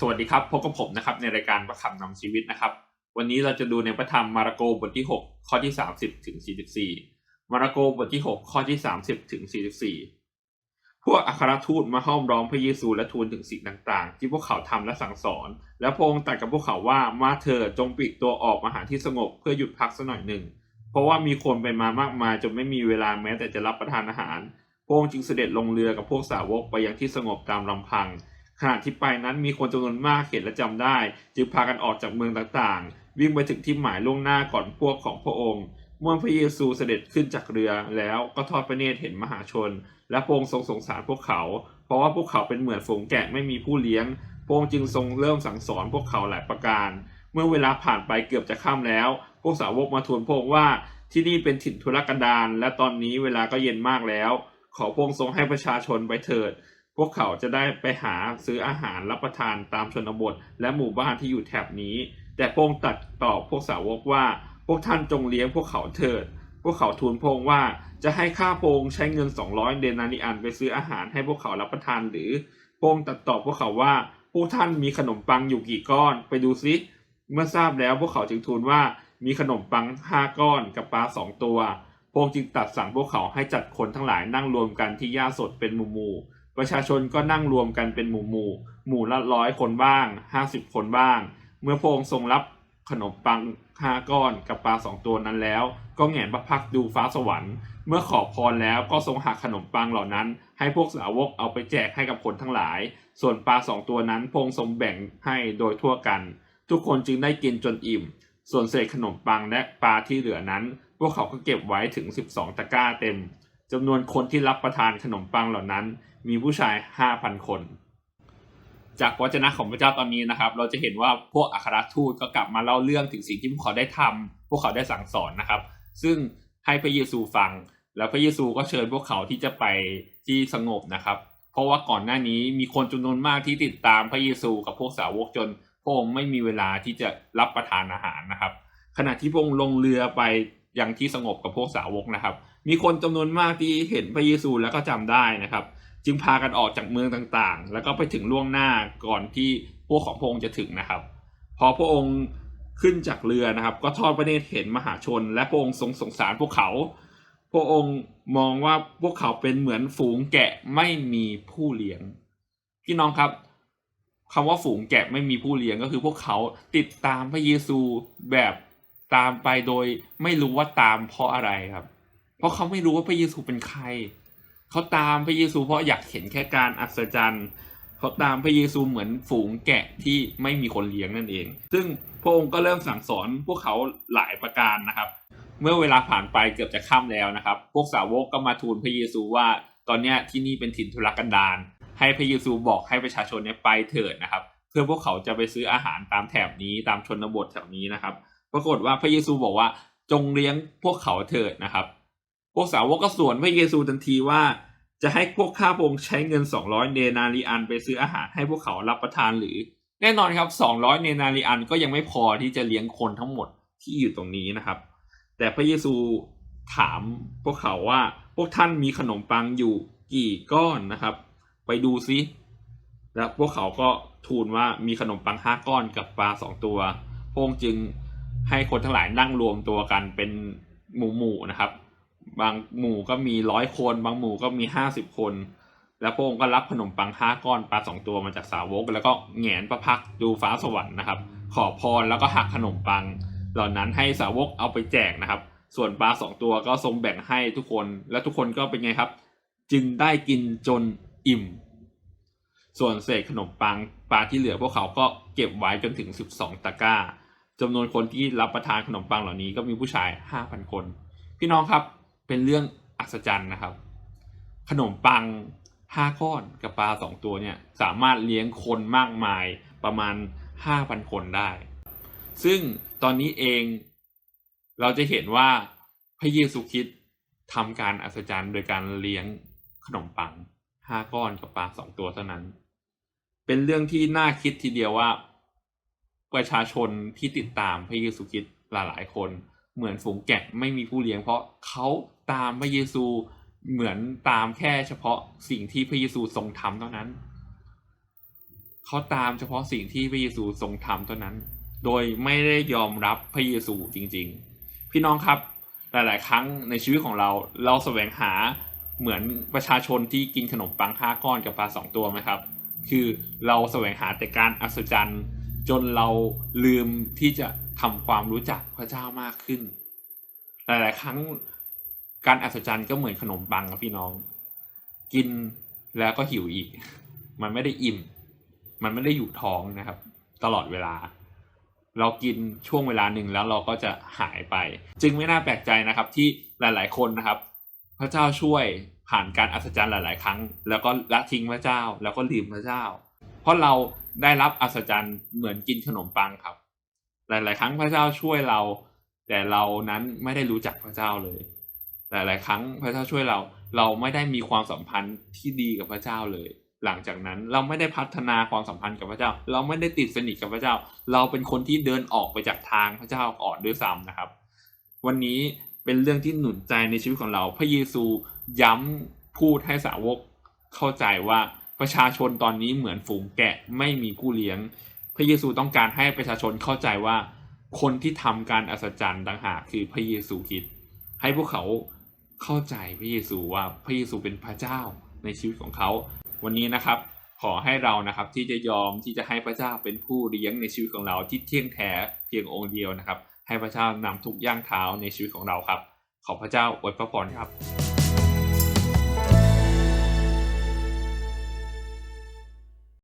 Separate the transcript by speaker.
Speaker 1: สวัสดีครับพบกับผมนะครับในรายการประคำนำชีวิตนะครับ วันนี้เราจะดูในพระธรรมมาระโกบทที่ 6 ข้อที่ 30ถึง44 มาระโกบทที่ 6 ข้อที่ 30ถึง44 พวกอัครทูตมาห้อมร้องพระเยซูและทูลถึงสิ่งต่างๆ ที่พวกเขาทำและสั่งสอน และพระองค์ตรัสกับพวกเขาว่ามาเถิดจงปลีกตัวออกมาหาที่สงบเพื่อหยุดพักสักหน่อยหนึ่ง เพราะว่ามีคนไปมามากมายจนไม่มีเวลาแม้แต่จะรับประทานอาหารพระองค์จึงเสด็จลงเรือกับพวกสาวกไปยังที่สงบตามลำพัง ขณะที่ไปนั้นมีคนจำนวนมากเห็นและจำได้ จึงพากันออกจากเมืองต่างๆ วิ่งไปถึงที่หมายล่วงหน้าก่อนพวกของพระองค์เมื่อพระเยซูเสด็จขึ้นจากเรือแล้วก็ทอดพระเนตรเห็นมหาชน และพระองค์ทรงสงสารพวกเขา เพราะว่าพวกเขาเป็นเหมือนฝูงแกะไม่มีผู้เลี้ยงพระองค์จึงทรงเริ่มสั่งสอนพวกเขาหลายประการ เมื่อเวลาผ่านไปเกือบจะค่ำแล้ว พวกสาวกมาทูลพระองค์ว่าที่นี่เป็นถิ่นทุรกันดารและตอนนี้เวลาก็เย็นมากแล้ว ขอพระองค์ทรงให้ประชาชนไปเถิด พวกเขาจะได้ไปหาซื้ออาหารรับประทานตามชนบท และหมู่บ้านที่อยู่แถบนี้ แต่พงตัดตอบพวกสาวกว่า พวกท่านจงเลี้ยงพวกเขาเถิด พวกเขาทูลพงว่าจะให้ข้าพงใช้เงิน 200 เดนาริอันไปซื้ออาหารให้พวกเขารับประทานหรือ พงตัดตอบพวกเขาว่า พวกท่านมีขนมปังอยู่กี่ก้อน ไปดูซิเมื่อทราบแล้วพวกเขาจึงทูลว่ามีขนมปังห้าก้อนกับปลาสองตัว พงจึงตัดสั่งพวกเขาให้จัดคนทั้งหลายนั่งรวมกันที่หญ้าสดเป็นหมู่หมู่ๆ ประชาชนก็นั่งรวมกันเป็นหมู่หมู่ๆหมู่ละร้อยคนบ้างห้าสิบคนบ้าง เมื่อพระองค์ทรงรับขนมปังห้าก้อนกับปลาสองตัวนั้นแล้ว ก็แหงนพระพักดูฟ้าสวรรค์ เมื่อขอพรแล้วก็ทรงหักขนมปังเหล่านั้น ให้พวกสาวกเอาไปแจกให้กับคนทั้งหลาย ส่วนปลาสองตัวนั้นพงค์ทรงแบ่งให้โดยทั่วกัน ทุกคนจึงได้กินจนอิ่ม ส่วนเศษขนมปังและปลาที่เหลือนั้น พวกเขาก็เก็บไว้ถึง 12 ตะกร้าเต็ม จำนวนคนที่รับประทานขนมปังเหล่านั้น มีผู้ชาย 5,000 คน จากวจนะของพระเจ้าตอนนี้นะครับ เราจะเห็นว่าพวกอัครทูตก็กลับมาเล่าเรื่องถึงสิ่งที่พวกเขาได้ทำพวกเขาได้สั่งสอนนะครับ ซึ่งให้พระเยซูฟัง แล้วพระเยซูก็เชิญพวกเขาที่จะไปที่สงบนะครับ เพราะว่าก่อนหน้านี้มีคนจำนวนมากที่ติดตามพระเยซูกับพวกสาวกจนพระองค์ไม่มีเวลาที่จะรับประทานอาหารนะครับ ขณะที่พระองค์ลงเรือไปยังที่สงบกับพวกสาวกนะครับ มีคนจำนวนมากที่เห็นพระเยซูแล้วก็จำได้นะครับ จึงพากันออกจากเมืองต่างๆ แล้วก็ไปถึงล่วงหน้าก่อนที่พวกของพระองค์จะถึงนะครับ พอพระองค์ขึ้นจากเรือนะครับ ก็ทอดพระเนตรเห็นมหาชน และพระองค์ทรงสงสารพวกเขา พระองค์มองว่าพวกเขาเป็นเหมือนฝูงแกะไม่มีผู้เลี้ยงพี่น้องครับคำว่าฝูงแกะไม่มีผู้เลี้ยงก็คือพวกเขาติดตามพระเยซูแบบตามไปโดยไม่รู้ว่าตามเพราะอะไรครับ ราะเขาไม่รู้ว่าพระเยซูเป็นใคร เขาตามพระเยซูเพราะอยากเห็นแค่การอัศจรรย์ เขาตามพระเยซูเหมือนฝูงแกะที่ไม่มีคนเลี้ยงนั่นเอง ซึ่งพระองค์ก็เริ่มสั่งสอนพวกเขาหลายประการนะครับ เมื่อเวลาผ่านไปเกือบจะค่ำแล้วนะครับ พวกสาวกก็มาทูลพระเยซูว่าตอนนี้ที่นี่เป็นถิ่นทุรกันดารให้พระเยซูบอกให้ประชาชนเนี่ยไปเถิดนะครับ เพื่อพวกเขาจะไปซื้ออาหารตามแถบนี้ตามชนบทแถวนี้นะครับ ปรากฏว่าพระเยซูบอกว่าจงเลี้ยงพวกเขาเถิดนะครับ พวกสาวกก็สวนพระเยซูทันทีว่า จะให้พวกข้าพระองค์ใช้เงิน 200 เดนาริอันไปซื้ออาหารให้พวกเขารับประทานหรือ แน่นอนครับ 200 เดนาริอันก็ยังไม่พอที่จะเลี้ยงคนทั้งหมดที่อยู่ตรงนี้นะครับ แต่พระเยซูถามพวกเขาว่าพวกท่านมีขนมปังอยู่กี่ก้อนนะครับ ไปดูซิแล้วพวกเขาก็ทูลว่ามีขนมปังห้าก้อนกับปลาสองตัวพระองค์จึงให้คนทั้งหลายนั่งรวมตัวกันเป็นหมู่ๆนะครับ บางหมู่ก็มีร้อยคน บางหมู่ก็มีห้าสิบคน แล้วพระองค์ก็รับขนมปังห้าก้อนปลาสองตัวมาจากสาวก แล้วก็แหงนพระพักดูฟ้าสวรรค์นะครับ ขอพรแล้วก็หักขนมปัง เหล่านั้นให้สาวกเอาไปแจกนะครับ ส่วนปลาสองตัวก็ทรงแบ่งให้ทุกคน และทุกคนก็เป็นไงครับ จึงได้กินจนอิ่ม ส่วนเศษขนมปังปลาที่เหลือพวกเขาก็เก็บไว้จนถึง 12 ตะกร้าจำนวนคนที่รับประทานขนมปังเหล่านี้ก็มีผู้ชาย 5,000 คน พี่น้องครับ เป็นเรื่องอัศจรรย์นะครับ ขนมปัง5ก้อนกับปลา2ตัวเนี่ยสามารถเลี้ยงคนมากมายประมาณ 5,000 คนได้ ซึ่งตอนนี้เองเราจะเห็นว่าพระเยซูคริสต์ทำการอัศจรรย์โดยการเลี้ยงขนมปัง5ก้อนกับปลา2ตัวเท่านั้น เป็นเรื่องที่น่าคิดทีเดียวว่า ประชาชนที่ติดตามพระเยซูคริสต์หลายๆคน เหมือนฝูงแกะไม่มีผู้เลี้ยง เพราะเขาตามพระเยซูเหมือนตามแค่เฉพาะสิ่งที่พระเยซูทรงทำเท่านั้น เขาตามเฉพาะสิ่งที่พระเยซูทรงทำเท่านั้น โดยไม่ได้ยอมรับพระเยซูจริง ๆ พี่น้องครับ หลาย ๆ ครั้งในชีวิตของเรา เราแสวงหาเหมือนประชาชนที่กินขนมปังห้าก้อนกับปลาสองตัวไหมครับ คือเราแสวงหาแต่การอัศจรรย์ จนเราลืมที่จะทำความรู้จักพระเจ้ามากขึ้น หลาย ๆ ครั้งการอัศจรรย์ก็เหมือนขนมปังครับพี่น้อง กินแล้วก็หิวอีก มันไม่ได้อิ่ม มันไม่ได้อยู่ท้องนะครับ ตลอดเวลา เรากินช่วงเวลาหนึ่งแล้วเราก็จะหายไป จึงไม่น่าแปลกใจนะครับ ที่หลาย ๆ คนนะครับ พระเจ้าช่วยผ่านการอัศจรรย์หลาย ๆ ครั้ง แล้วก็ละทิ้งพระเจ้า แล้วก็ลืมพระเจ้า เพราะเราได้รับอัศจรรย์เหมือนกินขนมปังครับ หลาย ๆ ครั้งพระเจ้าช่วยเรา แต่เรานั้นไม่ได้รู้จักพระเจ้าเลย หลาย ๆ ครั้งพระเจ้าช่วยเรา เราไม่ได้มีความสัมพันธ์ที่ดีกับพระเจ้าเลย หลังจากนั้นเราไม่ได้พัฒนาความสัมพันธ์กับพระเจ้า เราไม่ได้ติดสนิทกับพระเจ้า เราเป็นคนที่เดินออกไปจากทางพระเจ้าก่อนด้วยซ้ำนะครับ วันนี้เป็นเรื่องที่หนุนใจในชีวิตของเรา พระเยซูย้ำพูดให้สาวกเข้าใจว่า ประชาชนตอนนี้เหมือนฝูงแกะไม่มีผู้เลี้ยง พระเยซูต้องการให้ประชาชนเข้าใจว่า คนที่ทำการอัศจรรย์ต่างหากคือพระเยซูคริดให้พวกเขาเข้าใจพระเยซูว่าพระเยซูเป็นพระเจ้าในชีวิตของเขา วันนี้นะครับ ขอให้เรานะครับที่จะยอมที่จะให้พระเจ้าเป็นผู้เลี้ยงในชีวิตของเราที่เที่ยงแท้เพียงองค์เดียวนะครับ ให้พระเจ้านำทุกย่างเท้าในชีวิตของเราครับ ขอพระเจ้าอวยพระพรครับ